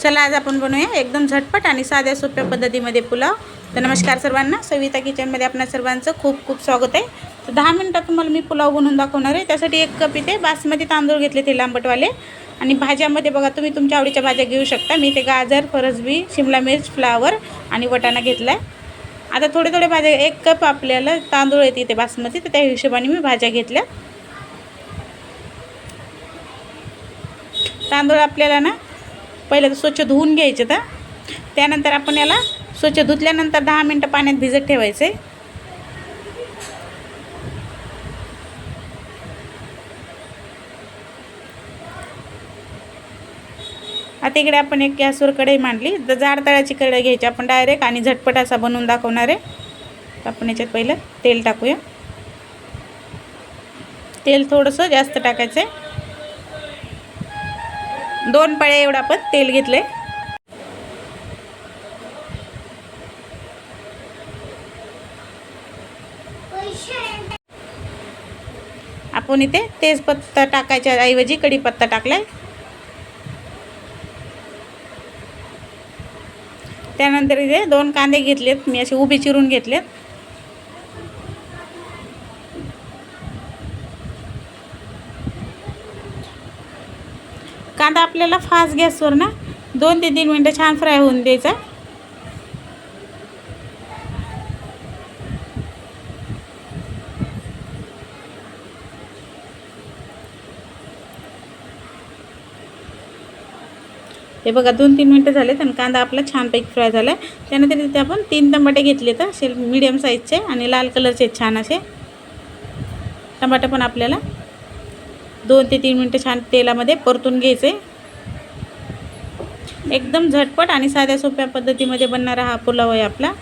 चला आज आपण बनवूया एकदम झटपट आणि साध्या सोप्या पद्धतीमध्ये पुलाव. तर नमस्कार सर्वांना सविता किचनमध्ये आपणा सर्वांचं खूप खूप स्वागत आहे. तर दहा मिनटात तुम्हाला मी पुलाव बनवून दाखवणार आहे. त्यासाठी एक कप इथे बासमती तांदूळ घेतले ते लांबटवाले. आणि भाज्यामध्ये बघा तुम्ही तुमच्या आवडीच्या भाज्या घेऊ शकता. मी ते गाजर फरसबी शिमला मिर्च फ्लावर आणि वटाणा घेतला आहे आता थोडे थोडे भाज्या एक कप आपल्याला तांदूळ येते इथे बासमती. तर त्या हिशोबाने मी भाज्या घेतल्या. तांदूळ आपल्याला ना पहिलं तर स्वच्छ धुवून घ्यायचे तर त्यानंतर आपण याला स्वच्छ धुतल्यानंतर दहा मिनटं पाण्यात भिजत ठेवायचे. आता इकडे आपण एक गॅसवर कढई मांडली. तर जाड तळाची कढई घ्यायची. आपण डायरेक्ट आणि झटपट असा बनवून दाखवणार आहे. तर आपण याच्यात पहिलं तेल टाकूया. तेल थोडंसं जास्त टाकायचं आहे दोन पळ्या एवढं आपण तेल घेतले आपण इथे तेजपत्ता टाकायच्या ऐवजी कढीपत्ता टाकलाय. त्यानंतर इथे दोन कांदे घेतलेत मी असे उभे चिरून घेतलेत. कांदा आपल्याला फास्ट गॅसवर ना दोन ते तीन मिनटं छान फ्राय होऊन द्यायचा. हे बघा दोन तीन मिनटं झालेत आणि कांदा आपला छानपैकी फ्राय झाला आहे त्यानंतर तिथे आपण तीन टमाटे घेतले तर असे मिडियम साईजचे आणि लाल कलरचे आहेत छान असे टमाटे पण आपल्याला दोन ते तीन मिनटं छान तेलामध्ये परतून घ्यायचे. एकदम झटपट आणि साध्या सोप्या पद्धतीमध्ये बनणारा हा पुलाव आहे आपला.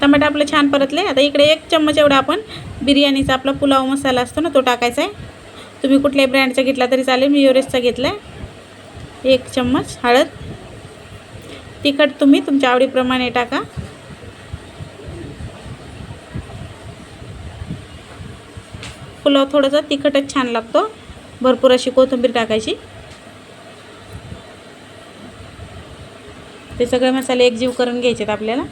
टमाटे आपले छान परतले. आता इकडे एक चम्मच एवढा आपण बिर्याणीचा आपला पुलाव मसाला असतो ना तो टाकायचा आहे. तुम्ही कुठल्याही ब्रँडचा घेतला तरी चालेल मी युरेसचा घेतला आहे एक चम्मच हळद. तिखट तुम्ही तुमच्या आवडीप्रमाणे टाका. पुलाव थोडासा तिखटच छान लागतो. भरपूर अशी कोथिंबीर टाकायची. ते सगळे मसाले एकजीव करून घ्यायचे आहेत आपल्याला.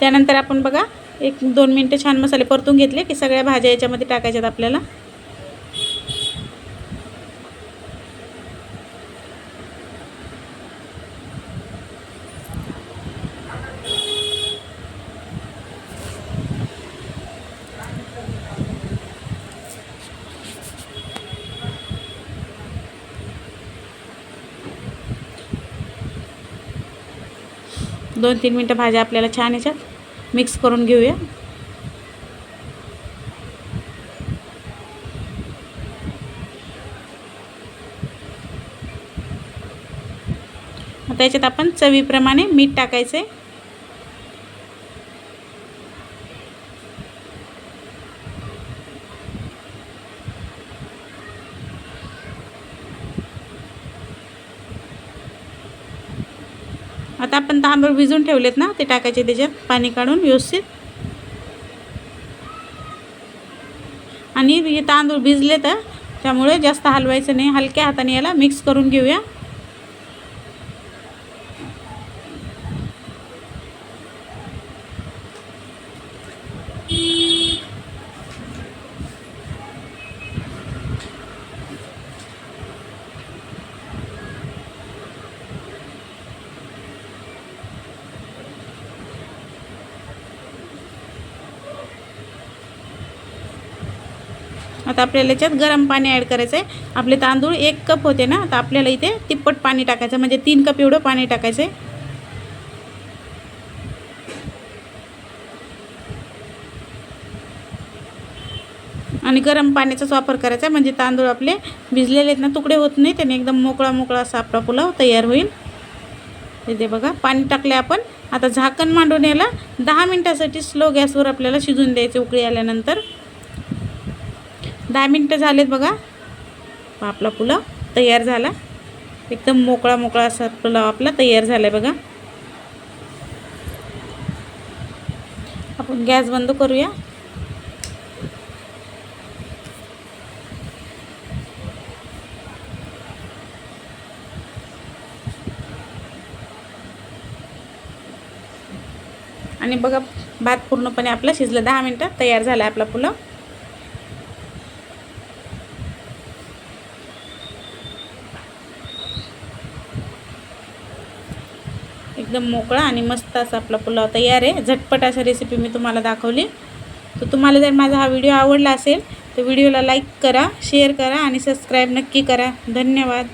त्यानंतर आपण बघा एक दोन मिनटं छान मसाले परतून घेतले की सगळ्या भाज्या याच्यामध्ये टाकायच्यात आपल्याला. दोन तीन मिनटं भाज्या आपल्याला छान याच्यात. मिक्स करून घेऊया. त्याच्यात आपण चवीप्रमाणे मीठ टाकायचं आहे आता आपण तांदूळ भिजून ठेवलेत ना ते टाकायचे त्याच्यात पाणी काढून व्यवस्थित. आणि हे तांदूळ भिजले तर त्यामुळे जास्त हलवायचं नाही. हलक्या हाताने याला मिक्स करून घेऊया. आता आपल्याला याच्यात गरम पाणी ॲड करायचं आहे आपले तांदूळ एक कप होते ना तर आपल्याला इथे तिप्पट पाणी टाकायचं म्हणजे तीन कप एवढं पाणी टाकायचं आहे आणि गरम पाण्याचाच वापर करायचा म्हणजे तांदूळ आपले भिजलेले आहेत ना तुकडे होत नाही त्याने एकदम मोकळा मोकळा असा आपला पुलाव तयार होईल. इथे बघा पाणी टाकले आपण. आता झाकण मांडून याला दहा मिनटासाठी स्लो गॅसवर आपल्याला शिजून द्यायचे उकळी आल्यानंतर. दहा मिनटं झालेत बघा. आपला पुलाव तयार झाला. एकदम मोकळा मोकळा असा पुलाव आपला तयार झाला आहे बघा. आपण गॅस बंद करूया. आणि बघा भात पूर्णपणे आपला शिजला. दहा मिनटात तयार झाला आपला पुलाव. एकदम मोकळा आणि मस्त असा आपला पुलाव तयार आहे. झटपट अशा रेसिपी मी तुम्हाला दाखवली. तर तुम्हाला जर माझा हा व्हिडिओ आवडला असेल तर व्हिडिओला लाईक करा शेअर करा आणि सबस्क्राईब नक्की करा. धन्यवाद.